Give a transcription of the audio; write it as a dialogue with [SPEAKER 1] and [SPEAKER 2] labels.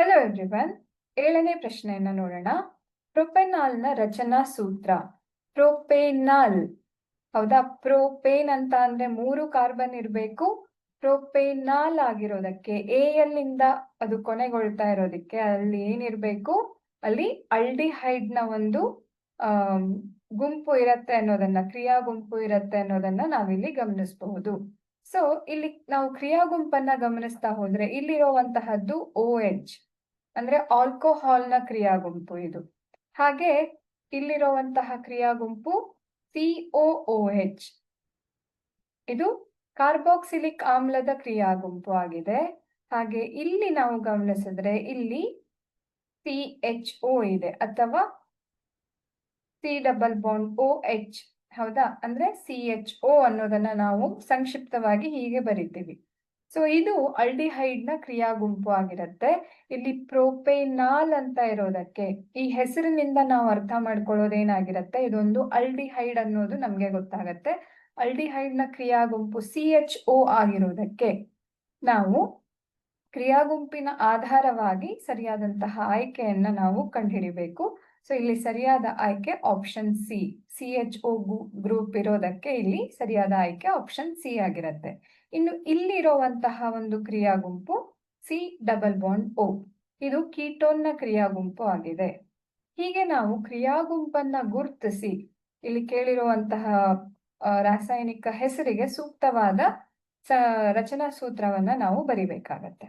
[SPEAKER 1] Hello everyone ಏಳನೇ ಪ್ರಶ್ನೆಯನ್ನ ನೋಡೋಣ. ಪ್ರೊಪೆನಾಲ್ನ ರಚನಾ ಸೂತ್ರ. ಪ್ರೊಪೆನಾಲ್. ಹೌದಾ? ಪ್ರೊಪೇನ್ ಅಂತ ಅಂದ್ರೆ ಮೂರು ಕಾರ್ಬನ್ ಇರಬೇಕು. ಪ್ರೊಪೆನಾಲ್ ಆಗಿರೋದಕ್ಕೆ ಎ ಎಲ್ಲಿಂದ ಅದು ಕೊನೆಗೊಳ್ತಾ ಇರೋದಕ್ಕೆ ಅಲ್ಲಿ ಏನಿರ್ಬೇಕು? ಅಲ್ಲಿ ಅಲ್ಡಿಹೈಡ್ನ ಒಂದು, ಆ, ಗುಂಪು ಇರತ್ತೆ ಅನ್ನೋದನ್ನ ಕ್ರಿಯಾ ಗುಂಪು ಇರತ್ತೆ ಅನ್ನೋದನ್ನ ನಾವಿಲ್ಲಿ ಗಮನಿಸಬಹುದು. ಸೊ ಇಲ್ಲಿ ನಾವು ಕ್ರಿಯಾ ಗುಂಪನ್ನ ಗಮನಿಸ್ತಾ ಹೋದ್ರೆ ಇಲ್ಲಿರುವಂತಹದ್ದು ಓ ಎಚ್ ಅಂದ್ರೆ ಆಲ್ಕೋಹಾಲ್ನ ಕ್ರಿಯಾ ಗುಂಪು ಇದು. ಹಾಗೆ ಇಲ್ಲಿರುವಂತಹ ಕ್ರಿಯಾ ಗುಂಪು ಸಿಒ ಎಚ್ ಇದು ಕಾರ್ಬಾಕ್ಸಿಲಿಕ್ ಆಮ್ಲದ ಕ್ರಿಯಾ ಗುಂಪು ಆಗಿದೆ. ಹಾಗೆ ಇಲ್ಲಿ ನಾವು ಗಮನಿಸಿದ್ರೆ ಇಲ್ಲಿ ಸಿ ಎಚ್ ಒ ಇದೆ ಅಥವಾ C double bond O H ಹೌದಾ? ಅಂದ್ರೆ ಸಿ ಎಚ್ ಒ ಅನ್ನೋದನ್ನ ನಾವು ಸಂಕ್ಷಿಪ್ತವಾಗಿ ಹೀಗೆ ಬರಿತೀವಿ. ಸೊ ಇದು ಅಲ್ಡಿಹೈಡ್ನ ಕ್ರಿಯಾ ಗುಂಪು ಆಗಿರುತ್ತೆ. ಇಲ್ಲಿ ಪ್ರೋಪೇನಾಲ್ ಅಂತ ಇರೋದಕ್ಕೆ ಈ ಹೆಸರಿನಿಂದ ನಾವು ಅರ್ಥ ಮಾಡ್ಕೊಳ್ಳೋದೇನಾಗಿರುತ್ತೆ ಇದೊಂದು ಅಲ್ಡಿಹೈಡ್ ಅನ್ನೋದು ನಮ್ಗೆ ಗೊತ್ತಾಗತ್ತೆ. ಅಲ್ಡಿಹೈಡ್ನ ಕ್ರಿಯಾ ಗುಂಪು ಸಿ ಎಚ್ ಒ ಆಗಿರೋದಕ್ಕೆ ನಾವು ಕ್ರಿಯಾ ಗುಂಪಿನ ಆಧಾರವಾಗಿ ಸರಿಯಾದಂತಹ ಆಯ್ಕೆಯನ್ನ ನಾವು ಕಂಡುಹಿಡಿಬೇಕು. ಸೊ ಇಲ್ಲಿ ಸರಿಯಾದ ಆಯ್ಕೆ option C C H O group ಇರೋದಕ್ಕೆ ಇಲ್ಲಿ ಸರಿಯಾದ ಆಯ್ಕೆ ಆಪ್ಷನ್ ಸಿ ಆಗಿರುತ್ತೆ. ಇನ್ನು ಇಲ್ಲಿರುವಂತಹ ಒಂದು ಕ್ರಿಯಾ ಗುಂಪು ಸಿ ಡಬಲ್ ಬಾಂಡ್ ಓ ಇದು ಕೀಟೋನ್ನ ಕ್ರಿಯಾ ಗುಂಪು ಆಗಿದೆ. ಹೀಗೆ ನಾವು ಕ್ರಿಯಾ ಗುಂಪನ್ನ ಗುರುತಿಸಿ ಇಲ್ಲಿ ಕೇಳಿರುವಂತಹ ರಾಸಾಯನಿಕ ಹೆಸರಿಗೆ ಸೂಕ್ತವಾದ ರಚನಾ ಸೂತ್ರವನ್ನ ನಾವು ಬರಿಬೇಕಾಗತ್ತೆ.